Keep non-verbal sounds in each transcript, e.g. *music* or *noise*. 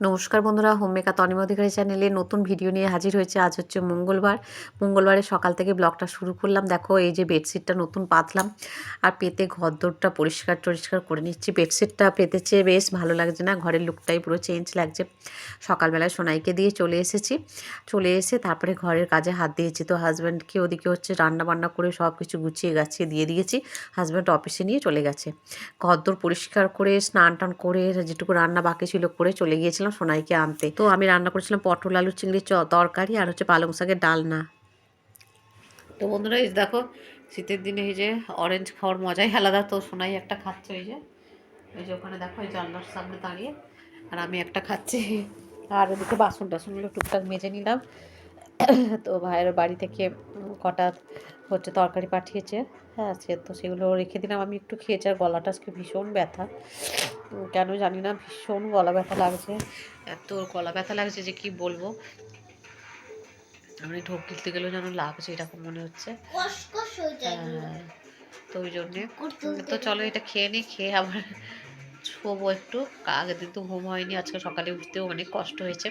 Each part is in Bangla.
নমস্কার বন্ধুরা হোম মেকার তনিম অধিকারী চ্যানেলে নতুন ভিডিও নিয়ে হাজির হয়েছে। আজ হচ্ছে মঙ্গলবার। মঙ্গলবারে সকাল থেকে ব্লগটা শুরু করলাম। দেখো, এই যে বেডশিটটা নতুন পাতলাম আর পেতে ঘরদোরটা পরিষ্কার টরিষ্কার করে নিচ্ছি। বেডশিটটা পেতেছে বেশ ভালো লাগছে না, ঘরের লুকটাই পুরো চেঞ্জ লাগছে। সকালবেলায় সোনাইকে দিয়ে চলে এসেছি। চলে এসে তারপরে ঘরের কাজে হাত দিয়েছি। তো হাজব্যান্ডকে ওদিকে হচ্ছে রান্না বান্না করে সব কিছু গুছিয়ে গাছিয়ে দিয়ে দিয়েছি। হাজব্যান্ড অফিসে নিয়ে চলে গেছে। ঘরদোর পরিষ্কার করে স্নান টান করে, যেটুকু রান্না বাকি ছিল করে চলে গিয়েছিলাম। সোনাইকে আনতে। তো আমি রান্না করেছিলাম পটল, আলু, চিংড়ি, চ তরকারি আর হচ্ছে পালং শাকের ডালনা। তো বন্ধুরা, এই দেখো, শীতের দিনে এই যে অরেঞ্জ খাওয়ার মজাই আলাদা। তো সোনাই একটা খাচ্ছে এই যে এই যে ওখানে দেখো, এই জানলার সামনে দাঁড়িয়ে, আর আমি একটা খাচ্ছি। আর ওদিকে বাসন টাসনগুলো টুকটাক মেজে নিলাম। তো ভাইয়ের বাড়ি থেকে কটা হচ্ছে তরকারি পাঠিয়েছে। হ্যাঁ সে তো সেগুলো রেখে দিলাম। আমি একটু খেয়েছি আর গলাটা আজকে ভীষণ ব্যথা। কেন জানি না ভীষণ গলা ব্যথা লাগছে। এত গলা ব্যথা লাগছে যে কি বলব? আমি ঢোক গিলতে গেলেও যেন লাগছে এরকম মনে হচ্ছে। হয়ে যায়। হ্যাঁ, তো ওই জন্যে তো চলো এটা খেয়ে নিই খেয়ে আবার *laughs* শোবো একটু। আগের দিন তো ঘুম হয়নি আজকে সকালে উঠতেও অনেক কষ্ট হয়েছে।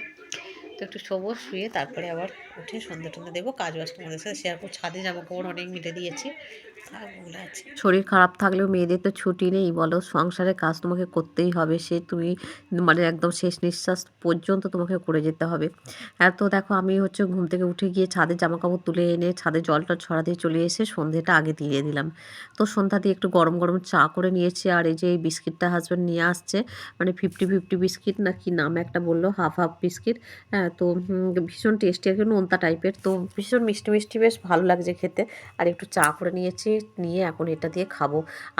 তো একটু শোবো, শুয়ে তারপরে আবার উঠে সন্ধ্যা টন্ধে দেবো, কাজ বাজ তোমাদের সাথে শেয়ার করব। ছাদে জামা কাপড় অনেক মিটে দিয়েছি। শরীর খারাপ থাকলেও মেয়েদের তো ছুটি নেই, বলো। সংসারের কাজ তোমাকে করতেই হবে। সে তুমি মানে একদম শেষ নিঃশ্বাস পর্যন্ত তোমাকে করে যেতে হবে। আর তো দেখো, আমি হচ্ছে ঘুম থেকে উঠে গিয়ে ছাদে জামা কাপড় তুলে এনে ছাদে জলটা ছড়া দিয়ে চলে এসে সন্ধ্যেটা আগে দিয়ে দিলাম। তো সন্ধ্যা দিয়ে একটু গরম গরম চা করে নিয়েছি আর এই যে এই বিস্কিটটা হাজব্যান্ড নিয়ে আসছে মানে ফিফটি ফিফটি বিস্কিট না কি নাম একটা বলল হাফ হাফ বিস্কিট। হ্যাঁ তো ভীষণ টেস্টি আর কি নোনতা টাইপের তো ভীষণ মিষ্টি মিষ্টি, বেশ ভালো লাগছে খেতে। আর একটু চা করে নিয়েছি। নিয়ে এখন এটা দিয়ে খাব।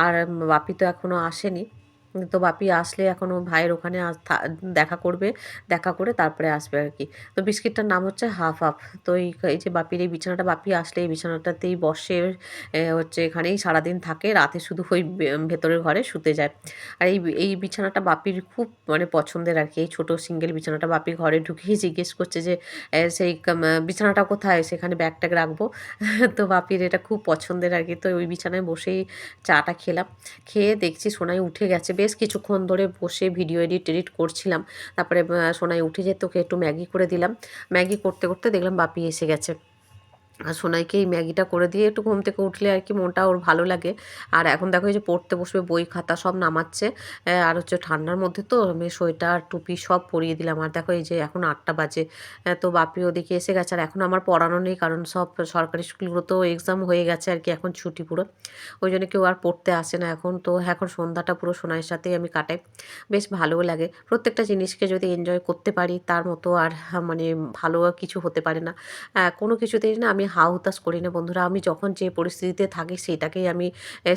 আর বাপি তো এখনও আসেনি। তো বাপি আসলে এখন এখনও ভাইয়ের ওখানে দেখা করবে, দেখা করে তারপরে আসবে আর কি। তো বিস্কিটটার নাম হচ্ছে হাফ হাফ। তো এই যে বাপির এই বিছানাটা, বাপি আসলে এই বিছানাটাতেই বসে হচ্ছে এখানেই সারাদিন থাকে, রাতে শুধু ওই ভেতরের ঘরে শুতে যায়। আর এই এই বিছানাটা বাপির খুব মানে পছন্দের আর কি। এই ছোটো সিঙ্গেল বিছানাটা বাপি ঘরে ঢুকিয়ে জিজ্ঞেস করছে যে সেই বিছানাটা কোথায়? সেখানে ব্যাগ ট্যাগ রাখব। *laughs* তো বাপির এটা খুব পছন্দের আর কি। তো ওই বিছানায় বসেই চাটা খেলাম। খেয়ে দেখছি সোনাই উঠে গেছে। বেশ কিছুক্ষণ ধরে বসে ভিডিও এডিট এডিট করছিলাম। তারপরে সোনাই উঠে যেত, ওকে একটু ম্যাগি করে দিলাম। ম্যাগি করতে করতে দেখলাম বাপি এসে গেছে। আর সোনাইকে এই ম্যাগিটা করে দিয়ে একটু ঘুম থেকে উঠলে আর কি মনটা ওর ভালো লাগে। আর এখন দেখো এই যে পড়তে বসবে, বই, খাতা সব নামাচ্ছে। আর হচ্ছে ঠান্ডার মধ্যে তো আমি সোয়েটার, টুপি সব পরিয়ে দিলাম। আর দেখো এই যে এখন আটটা বাজে। তো বাপি ওদিকে এসে গেছে। আর এখন আমার পড়ানো নেই, কারণ সব সরকারি স্কুলগুলো তো এক্সাম হয়ে গেছে আর কি এখন ছুটি পুরো। ওই জন্য কেউ আর পড়তে আসে না এখন। তো এখন সন্ধ্যাটা পুরো সোনাইয়ের সাথেই আমি কাটাই। বেশ ভালোও লাগে। প্রত্যেকটা জিনিসকে যদি এনজয় করতে পারি, তার মতো আর মানে ভালো কিছু হতে পারে না। কোনো কিছুতেই না আমি হা হুতাশ করি না। বন্ধুরা, আমি যখন যে পরিস্থিতিতে থাকি, সেটাকেই আমি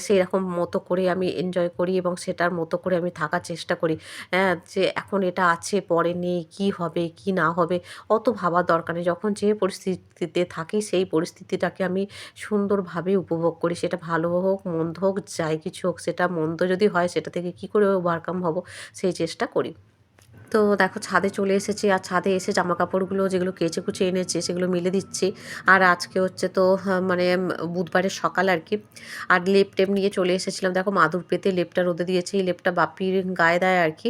সেই রকম মতো করে আমি এনজয় করি এবং সেটার মতো করে আমি থাকার চেষ্টা করি। হ্যাঁ যে এখন এটা আছে, পরে নেই, কী হবে, কি না হবে, অত ভাবার দরকার নেই। যখন যে পরিস্থিতিতে থাকি, সেই পরিস্থিতিটাকে আমি সুন্দরভাবে উপভোগ করি। সেটা ভালো হোক, মন্দ হোক, যাই কিছু হোক, সেটা মন্দ যদি হয়, সেটা থেকে কী করে ওভারকাম হব, সেই চেষ্টা করি। তো দেখো ছাদে চলে এসেছি আর ছাদে এসে জামা কাপড়গুলো যেগুলো কেচে কুচে এনেছে সেগুলো মিলে দিচ্ছি। আর আজকে হচ্ছে তো মানে বুধবারের সকাল আর কি। আর লেপ টেপ নিয়ে চলে এসেছিলাম। দেখো মাদুর পেতে লেপটা রোদে দিয়েছি এই লেপটা বাপির গায়ে দেয় আর কি।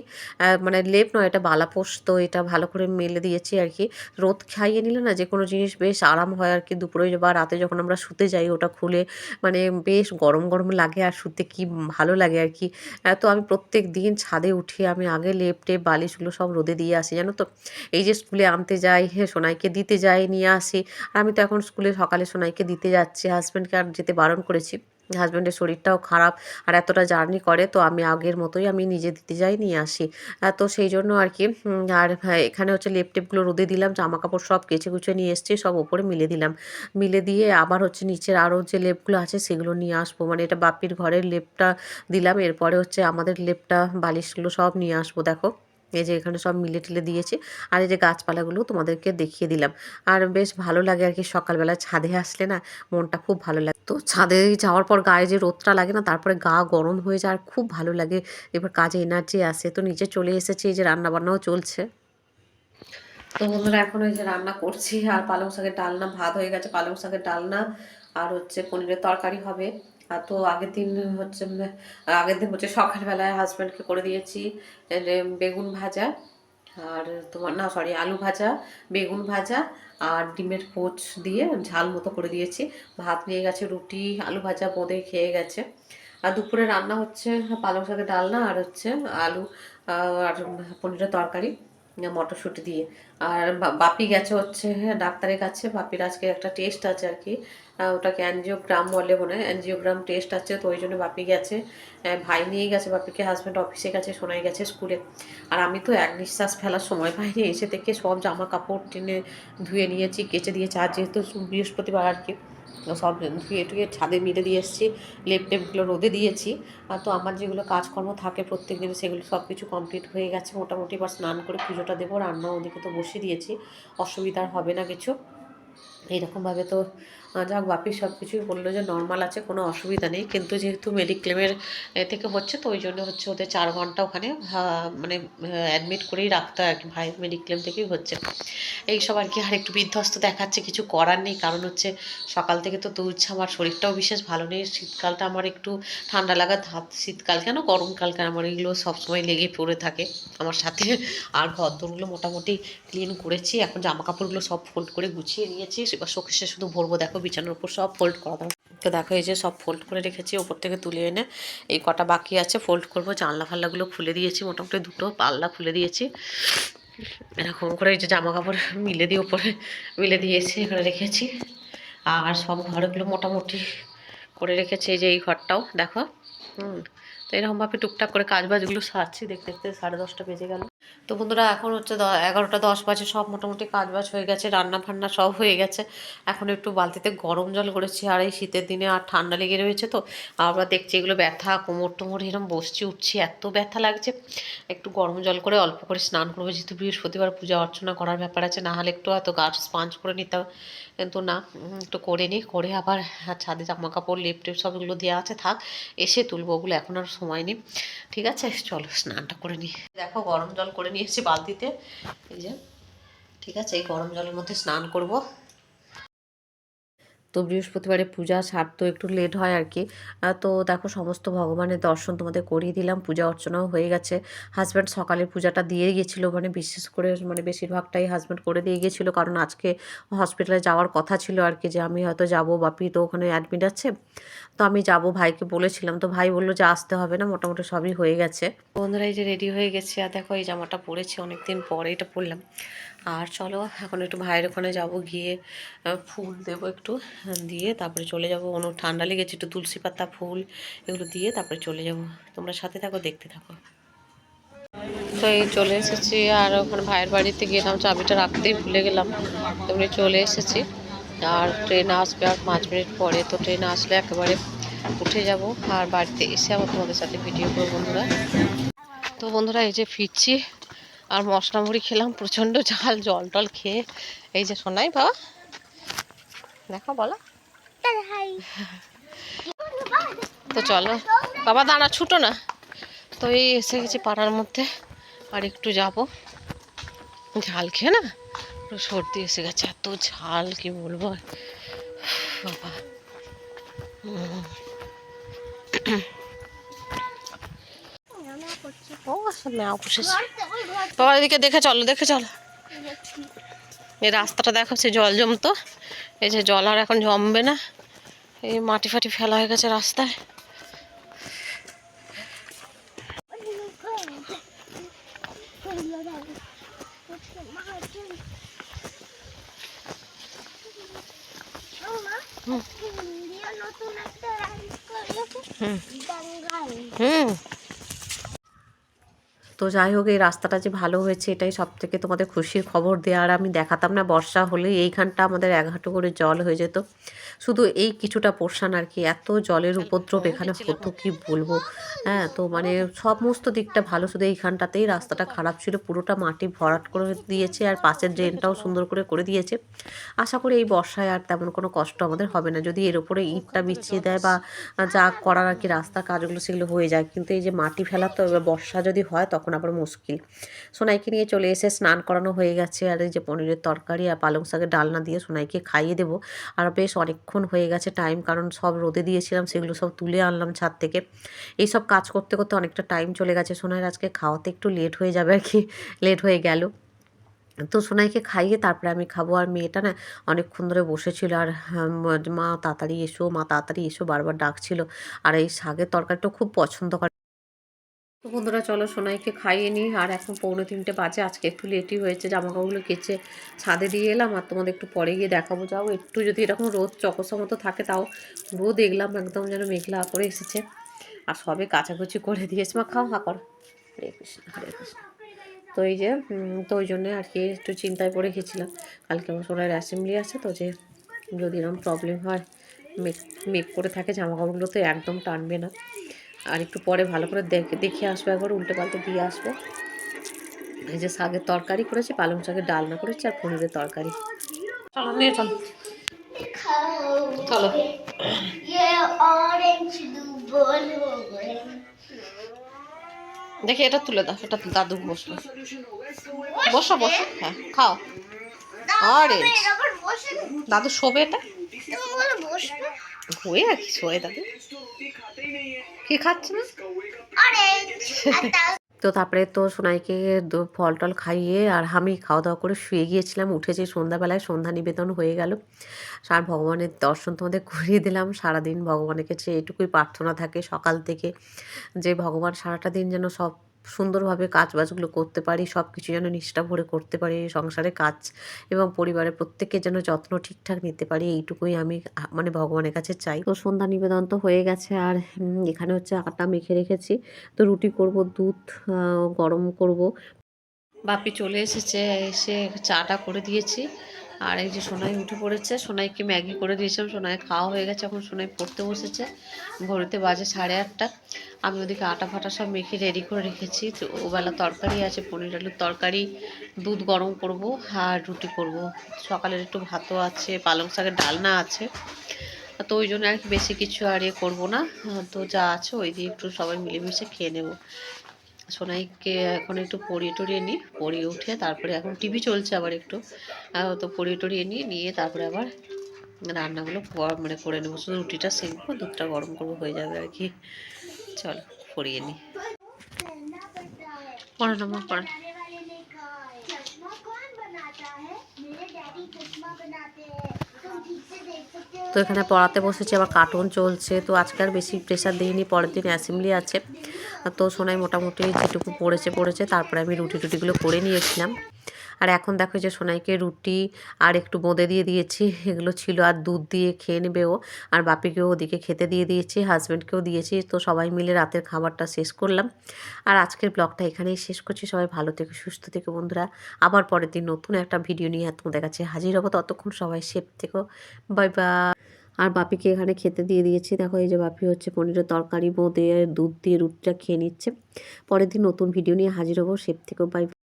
মানে লেপ নয়, এটা বালাপোষ তো এটা ভালো করে মেলে দিয়েছি আর কি। রোদ খাইয়ে নিলে না যে কোনো জিনিস বেশ আরাম হয় আর কি দুপুরে বা রাতে যখন আমরা শুতে যাই ওটা খুলে মানে বেশ গরম গরম লাগে আর শুতে কি ভালো লাগে আর কি। তো আমি প্রত্যেক দিন ছাদে উঠে আমি আগে লেপ টেপ বালিশগুলো সব রোদে দিয়ে আসি, জানো তো? এই যে স্কুলে আনতে যাই হ্যাঁ সোনাইকে দিতে যাই, নিয়ে আসি। আর আমি তো এখন স্কুলে সকালে সোনাইকে দিতে যাচ্ছি। হাজব্যান্ডকে আর যেতে বারণ করেছি। হাজব্যান্ডের শরীরটাও খারাপ আর এতটা জার্নি করে, তো আমি আগের মতোই আমি নিজে দিতে যাই, নিয়ে আসি। তো সেই জন্য আর কি আর এখানে হচ্ছে লেপ টেপগুলো রোদে দিলাম জামা কাপড় সব কেচে কুচে নিয়ে এসছি, সব ওপরে মিলে দিলাম। মিলে দিয়ে আবার হচ্ছে নিচের আরও যে লেপগুলো আছে, সেগুলো নিয়ে আসব। মানে এটা বাপির ঘরের লেপটা দিলাম, এরপরে হচ্ছে আমাদের লেপটা, বালিশগুলো সব নিয়ে আসব, দেখো। এই যে এখানে সব মিলে টিলে দিয়েছি। আর এই যে গাছপালাগুলো তোমাদেরকে দেখিয়ে দিলাম। আর বেশ ভালো লাগে আর কি সকালবেলা ছাদে আসলে না, মনটা খুব ভালো লাগে। তো ছাদে যাওয়ার পর গায়ে যে রোদটা লাগে না, তারপরে গা গরম হয়ে যায় আর খুব ভালো লাগে। এবার কাজে এনার্জি আসে। তো নিচে চলে এসেছে, এই যে রান্না বান্নাও চলছে। তো বন্ধুরা, এখন ওই যে রান্না করছি। আর পালং শাকের ডালনা, ভাত হয়ে গেছে পালং শাকের ডালনা। আর হচ্ছে পনিরের তরকারি হবে। তো আগের দিন হচ্ছে, আগের দিন হচ্ছে সকালবেলায় হাজব্যান্ডকে করে দিয়েছি বেগুন ভাজা আর তোমার, না সরি আলু ভাজা, বেগুন ভাজা আর ডিমের পোচ দিয়ে ঝাল মতো করে দিয়েছি। ভাত নিয়ে গেছে, রুটি, আলু ভাজা বোঁদে খেয়ে গেছে। আর দুপুরে রান্না হচ্ছে পালং শাকের ডালনা আর হচ্ছে আলু আর পনিরের তরকারি। মটরশুঁটি দিয়ে। আর বাপি গেছে হচ্ছে হ্যাঁ ডাক্তারের কাছে। বাপির আজকে একটা টেস্ট আছে আর কি। ওটাকে অ্যানজিওগ্রাম বলে মনে হয়। অ্যানজিওগ্রাম টেস্ট আছে, তো ওই জন্য বাপি গেছে। ভাই নিয়ে গেছে, বাপিকে হাজব্যান্ড অফিসে গেছে, সোনাই গেছে স্কুলে আর আমি তো এক নিঃশ্বাস ফেলার সময় পাইনি। এসে থেকে সব জামা কাপড় টেনে ধুয়ে নিয়েছি, কেচে দিয়েছি। আর যেহেতু বৃহস্পতিবার আর কি সব ধুয়ে টুয়ে ছাদে মিলে দিয়ে এসেছি, লেপ টেপগুলো রোদে দিয়েছি। তো আমার যেগুলো কাজকর্ম থাকে প্রত্যেক দিন সেগুলো সব কিছু কমপ্লিট হয়ে গেছে। মোটামুটি বা স্নান করে পুজোটা দেবো রান্না ওদিকে তো বসে দিয়েছি। অসুবিধার হবে না কিছু। এইরকমভাবে তো যাক, বাপি সব কিছুই বলল যে নর্মাল আছে, কোনো অসুবিধা নেই। কিন্তু যেহেতু মেডিক্লেমের থেকে হচ্ছে, তো ওই জন্য হচ্ছে ওদের চার ঘণ্টা ওখানে মানে অ্যাডমিট করেই রাখতে হয় আর কি, ভাই মেডিক্লেম থেকেই হচ্ছে। এইসব আর কি, আর একটু বিধ্বস্ত দেখাচ্ছে, কিছু করার নেই। কারণ হচ্ছে, সকাল থেকে তো দুধছে আমার শরীরটাও বিশেষ ভালো নেই। শীতকালটা আমার একটু ঠান্ডা লাগা ধাপ শীতকাল কেন? গরমকাল কেন? আমার এগুলো সবসময় লেগে পড়ে থাকে। আমার সাথে আর ঘরদোরগুলো মোটামুটি ক্লিন করেছি। এখন জামা কাপড়গুলো সব ফোল্ড করে গুছিয়ে নিয়েছি। এবার শোকেসে শুধু ভরবো, দেখো বিছানার উপর সব ফোল্ড করা দাও। তো দেখো এই যে সব ফোল্ড করে রেখেছি, ওপর থেকে তুলে এনে এই কটা বাকি আছে ফোল্ড করব। জানলা ফাল্লাগুলো খুলে দিয়েছি, মোটামুটি দুটো পাল্লা খুলে দিয়েছি। এরকম করে এই যে জামা কাপড় মিলে দিয়ে ওপরে, মিলে দিয়েছি, এখানে রেখেছি। আর সব ঘরগুলো মোটামুটি করে রেখেছি এই যে এই ঘরটাও, দেখো। হুম, তো এরকমভাবে টুকটাক করে কাজ বাজগুলো সারছি, দেখতে দেখতে সাড়ে দশটা বেজে গেল। তো বন্ধুরা, এখন হচ্ছে এগারোটা দশ বাজে, সব মোটামুটি কাজ বাজ হয়ে গেছে রান্না ফান্না সব হয়ে গেছে। এখন একটু বালতিতে গরম জল করেছি, আর এই শীতের দিনে আর ঠান্ডা লেগে রয়েছে তো। আমরা দেখছি এগুলো ব্যথা, কোমর টোমর এরকম বসছি, উঠছি, এত ব্যথা লাগছে। একটু গরম জল করে অল্প করে স্নান করব, যেহেতু বৃহস্পতিবার পূজা অর্চনা করার ব্যাপার আছে, না হলে একটু হয়তো গাছ স্পাঞ্জ করে নিতাম কিন্তু না একটু করে নিই, করে আবার ছাদে জামা কাপড় লেপ টেপ সবগুলো দেওয়া আছে, থাক, এসে তুলবো, ওগুলো এখন আর সময় নেই। ঠিক আছে, চলো স্নানটা করে নিই। দেখো গরম জল করে নিয়ে এসেছি বালতিতে। এই যে ঠিক আছে এই গরম জলের মধ্যে স্নান করব। তো বৃহস্পতিবারে পূজা সারতে একটু লেট হয় আর কি। তো দেখো সমস্ত ভগবানের দর্শন তোমাদের করিয়ে দিলাম, পূজা অর্চনাও হয়ে গেছে। হাজব্যান্ড সকালে পূজাটা দিয়ে গেছিল মানে বিশেষ করে মানে বেশিরভাগটাই হাজব্যান্ড করে দিয়ে গেছিল, কারণ আজকে হসপিটালে যাওয়ার কথা ছিল আর কি যে আমি হয়তো যাব, বাপি তো ওখানে অ্যাডমিট আছে। তো আমি যাব ভাইকে বলেছিলাম, তো ভাই বলল যে আসতে হবে না, মোটামুটি সবই হয়ে গেছে। বন্ধুরা, এই যে রেডি হয়ে গেছে, আর দেখো এই জামাটা পরেছি, অনেকদিন পরে এটা পরলাম। আর চলো, এখন একটু ভাইয়ের ওখানে যাব, গিয়ে ফুল দেবো একটু, দিয়ে তারপরে চলে যাব। অন্য ঠান্ডা লেগেছে একটু তুলসী পাতা, ফুল এগুলো দিয়ে তারপরে চলে যাব। তোমরা সাথে থাকো, দেখতে থাকো। তো এই চলে এসেছি, আর ওখানে ভাইয়ের বাড়িতে গেলাম, চাবিটা রাখতেই ভুলে গেলাম। তেমনি চলে এসেছি, আর ট্রেন আসবে আর পাঁচ মিনিট পরে। তো ট্রেন আসলে একেবারে উঠে যাব, আর বাড়িতে এসে আবার তোমাদের সাথে ভিডিও করব বন্ধুরা। তো বন্ধুরা, এই যে ফিরছি আর মশলা মুড়ি খেলাম, প্রচণ্ড ঝাল জল টল খেয়ে। এই যে শোনাই বাবা। দেখো, বলো। তো চলো। বাবা, দাঁড়া, ছুটো না। তো এই এসে গেছি পাড়ার মধ্যে। আর একটু যাব। ঝাল খেয়ে না? পুরো সর্দি এসে গেছে, এত ঝাল, কি বলব? বাবা। উম। ও সব ম্যাও পুষেছে বাবা এদিকে দেখে চলো দেখে চলো। এই রাস্তাটা দেখো সে জল জমতো। এই যে জল আর এখন জমবে না। এই মাটি ফাটি ফেলা হয়ে গেছে রাস্তায়। হুম। হুম। তো যাই হোক এই রাস্তাটা যে ভালো হয়েছে এটাই সব থেকে তোমাদের খুশির খবর দেওয়ার আর আমি দেখাতাম না বর্ষা হলে এইখানটা আমাদের এক হাঁটু করে জল হয়ে যেত। শুধু এই কিছুটা পোর্শান আর কি এত জলের উপদ্রব এখানে হতো কি বলব? হ্যাঁ তো মানে সমস্ত দিকটা ভালো। শুধু এইখানটাতেই রাস্তাটা খারাপ ছিল, পুরোটা মাটি ভরাট করে দিয়েছে আর পাশের ড্রেনটাও সুন্দর করে করে দিয়েছে। আশা করি এই বর্ষায় আর তেমন কোনো কষ্ট আমাদের হবে না। যদি এর উপরে ইটটা বিছিয়ে দেয় বা যা করার আর কি রাস্তা কাজগুলো সেগুলো হয়ে যায়। কিন্তু এই যে মাটি ফেলা তো এবার বর্ষা যদি হয় তখন আবার মুশকিল। সোনাইকে নিয়ে চলে এসে স্নান করানো হয়ে গেছে আর এই যে পনিরের তরকারি আর পালং শাকের ডালনা দিয়ে সোনাইকে খাইয়ে দেবো। আর বেশ অনেকক্ষণ হয়ে গেছে টাইম, কারণ সব রোদে দিয়েছিলাম, সেগুলো সব তুলে আনলাম ছাদ থেকে। এই সব কাজ করতে করতে অনেকটা টাইম চলে গেছে। সোনাইয়ের আজকে খাওয়াতে একটু লেট হয়ে যাবে আর কি লেট হয়ে গেল। তো সোনাইকে খাইয়ে তারপরে আমি খাব। আর মেয়েটা না অনেকক্ষণ ধরে বসেছিল আর মা তাড়াতাড়ি এসো, মা তাড়াতাড়ি এসো বারবার ডাকছিল। আর এই শাকের তরকারিটা খুব পছন্দ করে। তো বন্ধুরা, চলো সোনাইকে খাইয়ে নিই। আর এখন পৌনে তিনটে বাজে, আজকে একটু লেটই হয়েছে। জামা কাপড়গুলো কেচে ছাদে দিয়ে এলাম আর তোমাদের একটু পরে গিয়ে দেখাবো। যাও, একটু যদি এরকম রোদ চকসা মতো থাকে তাও রোদ দেখলাম একদম যেন মেঘলা করে এসেছে। আর সবে কাচাকুচি করে দিয়েছে। মা খাও হা কর। হরে কৃষ্ণ হরে কৃষ্ণ। তো এই যে তো ওই জন্যে আর কি একটু চিন্তায় পড়ে গেছিলাম। কালকে আমার সোনার অ্যাসেম্বলি আছে তো যে যদি এরকম প্রবলেম হয় মেক মেক করে থাকে জামা কাপড়গুলো তো একদম টানবে না। আর একটু পরে ভালো করে দেখে দেখে আসব একবার উল্টে পাল্টে দিয়ে আসব। এই যে শাকের তরকারি করেছি পালং শাকের ডালনা করেছি আর পনিরের তরকারি। চলো নিয়ে চলো। চলো। দেখি এটা তুলে দাও, এটা দাদু বসল। বসো বসো হ্যাঁ খাও। আরে দাদু শোবে এটা? হয়ে আছে শোয়ে দাদু? কি খাচ্ছে না তো তারপরে তো সোনাইকে ফল টল খাইয়ে আর আমি খাওয়া দাওয়া করে শুয়ে গিয়েছিলাম। উঠেছি সন্ধ্যাবেলায় সন্ধ্যা নিবেদন হয়ে গেল। আর ভগবানের দর্শন তোমাদের করিয়ে দিলাম। সারাদিন ভগবানের কাছে এটুকুই প্রার্থনা থাকে সকাল থেকে যে ভগবান সারাটা দিন যেন সব সুন্দরভাবে কাজ বাজগুলো করতে পারি সব কিছু যেন নিষ্ঠা ভরে করতে পারি, সংসারে কাজ এবং পরিবারের প্রত্যেকের যেন যত্ন ঠিকঠাক নিতে পারি, এইটুকুই আমি মানে ভগবানের কাছে চাই। তো সন্ধ্যা নিবেদন তো হয়ে গেছে আর এখানে হচ্ছে আটা মেখে রেখেছি। তো রুটি করব, দুধ গরম করব। বাপি চলে এসেছে, এসে চাটা করে দিয়েছি। আর এই যে সোনাই উঠে পড়েছে, সোনাইকে ম্যাগি করে দিয়েছিলাম, সোনাই খাওয়া হয়ে গেছে এখন, সোনাই পড়তে বসেছে। ঘড়িতে বাজে সাড়ে আটটা। আমি ওদিকে আটা ফাটা সব মেখে রেডি করে রেখেছি। তো ওবেলা তরকারি আছে, পনির আলুর তরকারি, দুধ গরম করব আর রুটি করব। সকালের একটু ভাতও আছে, পালং শাকের ডালনা আছে। তো ওই জন্য আর বেশি কিছু আর ইয়ে করব না। তো যা আছে ওই দিয়ে একটু সবাই মিলেমিশে খেয়ে নেব। সোনাইকে এখন একটু পরিয়ে টরিয়ে নিই। পরিয়ে উঠে তারপরে এখন টিভি চলছে আবার একটু। তো পরিয়ে টরিয়ে নিই নিয়ে তারপরে আবার রান্নাগুলো মানে করে নেব। শুধু রুটিটা সেঁকবো দুধটা গরম করব, হয়ে যাবে আর কি। চলো, পরিয়ে নিই। পড়ানো আমার পড়া। তো এখানে পড়াতে বসেছি, আবার কার্টুন চলছে। তো আজকে আর বেশি প্রেশার দিইনি, পরের দিন অ্যাসেম্বলি আছে। তো সোনাই মোটামুটি যেটুকু পড়েছে পড়েছে, তারপরে আমি রুটি টুটিগুলো করে নিয়েছিলাম। আর এখন দেখো যে সোনাইকে রুটি আর একটু বোঁদে দিয়ে দিয়েছি, এগুলো ছিল আর দুধ দিয়ে খেয়ে নেবে ও। আর বাপিকেও ওদিকে খেতে দিয়ে দিয়েছি হাজব্যান্ডকেও দিয়েছি, তো সবাই মিলে রাতের খাবারটা শেষ করলাম। আর আজকের ব্লগটা এখানেই শেষ করছি, সবাই ভালো থেকে, সুস্থ থেকে বন্ধুরা। আবার পরের দিন নতুন একটা ভিডিও নিয়ে তোমাদের কাছে হাজির হব, ততক্ষণ সবাই সেফ থেকো বাই বাই আর বাপিকে এখানে খেতে দিয়ে দিয়েছি। দেখো, এই যে বাপি হচ্ছে পনিরের তরকারি বোঁদে দুধ দিয়ে রুটিটা খেয়ে নিচ্ছে। পরের দিন নতুন ভিডিও নিয়ে হাজির হব। সেপ থেকেও বাই